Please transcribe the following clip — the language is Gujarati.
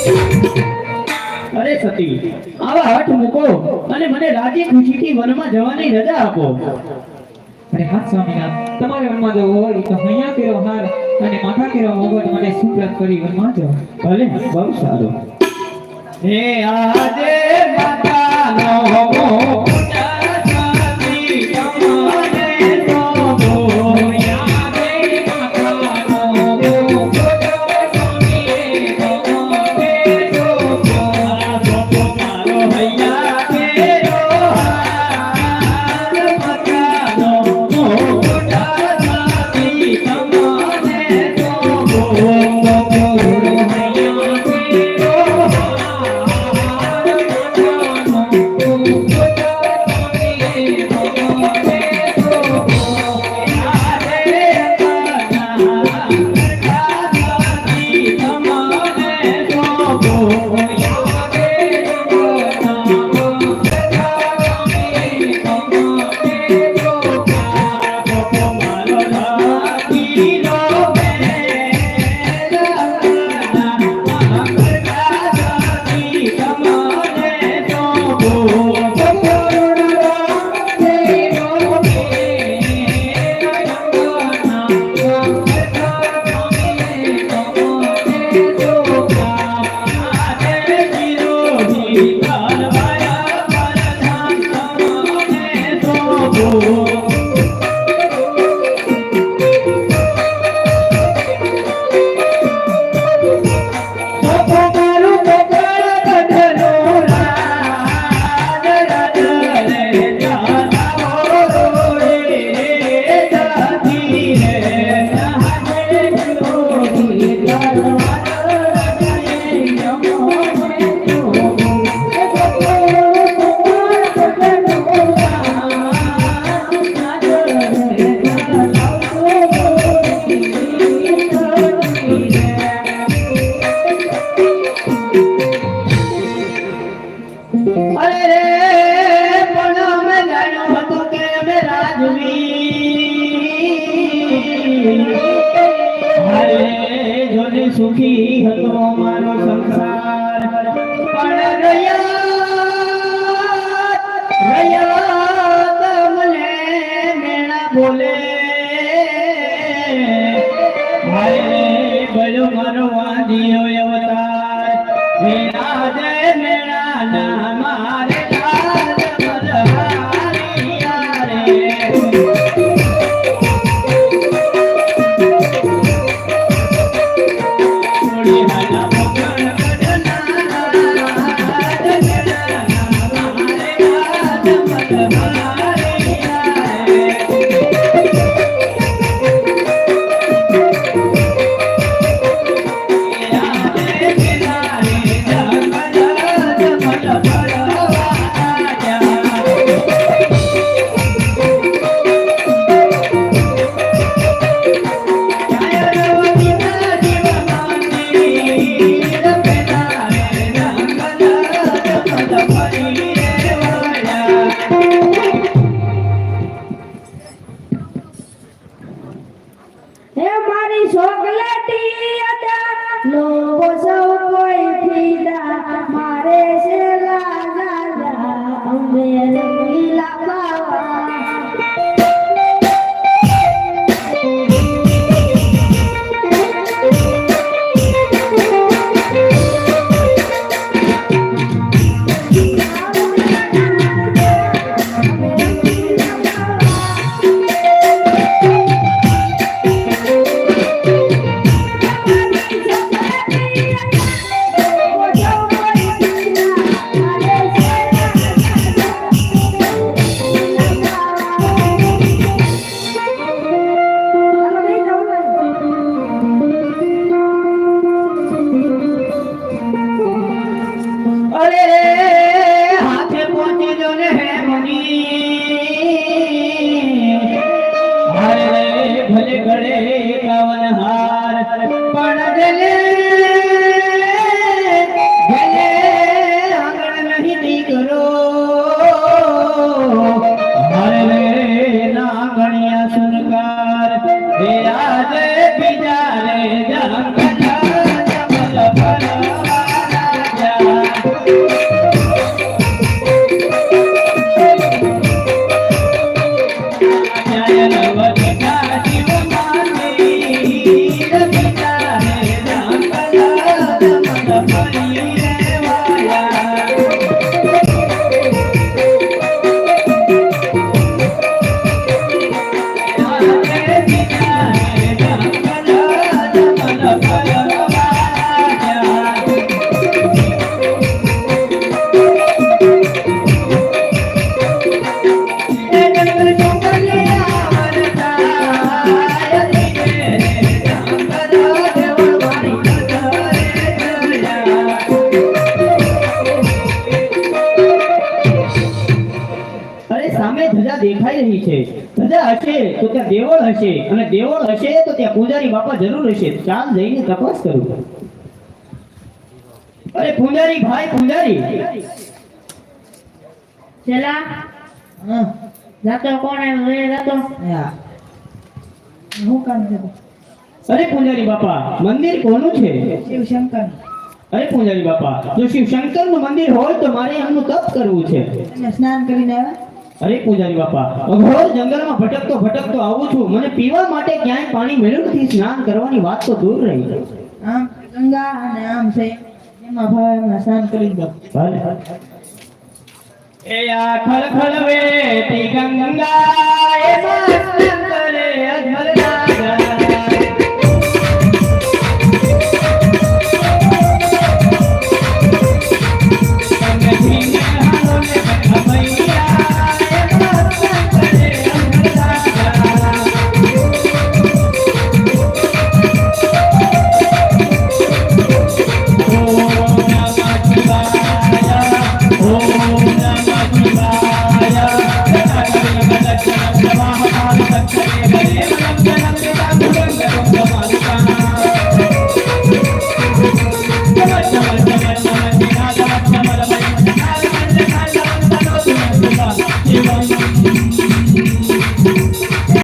અરે સતી, આવા હટ મૂકો અને મને રાજી ખુશીથી વનમાં જવાની રજા આપો. અરે હા, સ્વામિનાથ, તમારે વનમાં જવું હોય તો હૈયા કેરો હાર અને માથા કેરો ઓગટ મને સુપ્રત કરી વનમાં જાઓ ભલે, બહુ સારું. હે આજે সুখী হতো you doing it? છે. ધજા હશે તો ત્યાં દેવળ હશે. અને દેવળ હશે તો ત્યાં પૂજારી બાપા જરૂર હશે. ચાલ જઈને તપાસ કરું. અરે પૂજારી ભાઈ પૂજારી. ચલા. જાતો કોણ આવ્યો? એ જાતો. હું. કામ છે અરે પૂજારી બાપા મંદિર કોનું છે? શિવ શંકર અરે પૂજારી બાપા જો શિવ શંકરનું મંદિર હોય તો મારે એમનું તપ કરવું છે. સ્નાન કરીને આવ્યા? અરે પૂજારી બાપા અઘોર જંગલમાં ભટકતો ભટકતો આવું છું. મને પીવા માટે ક્યાંય પાણી મળ્યું નથી. સ્નાન કરવાની વાત તો દૂર રહી આમ ગંગા અને આમ છે. એમાં ભાવે સ્નાન કરી દો. ભલે એ આ ખળખળ વેતી ગંગા એમાં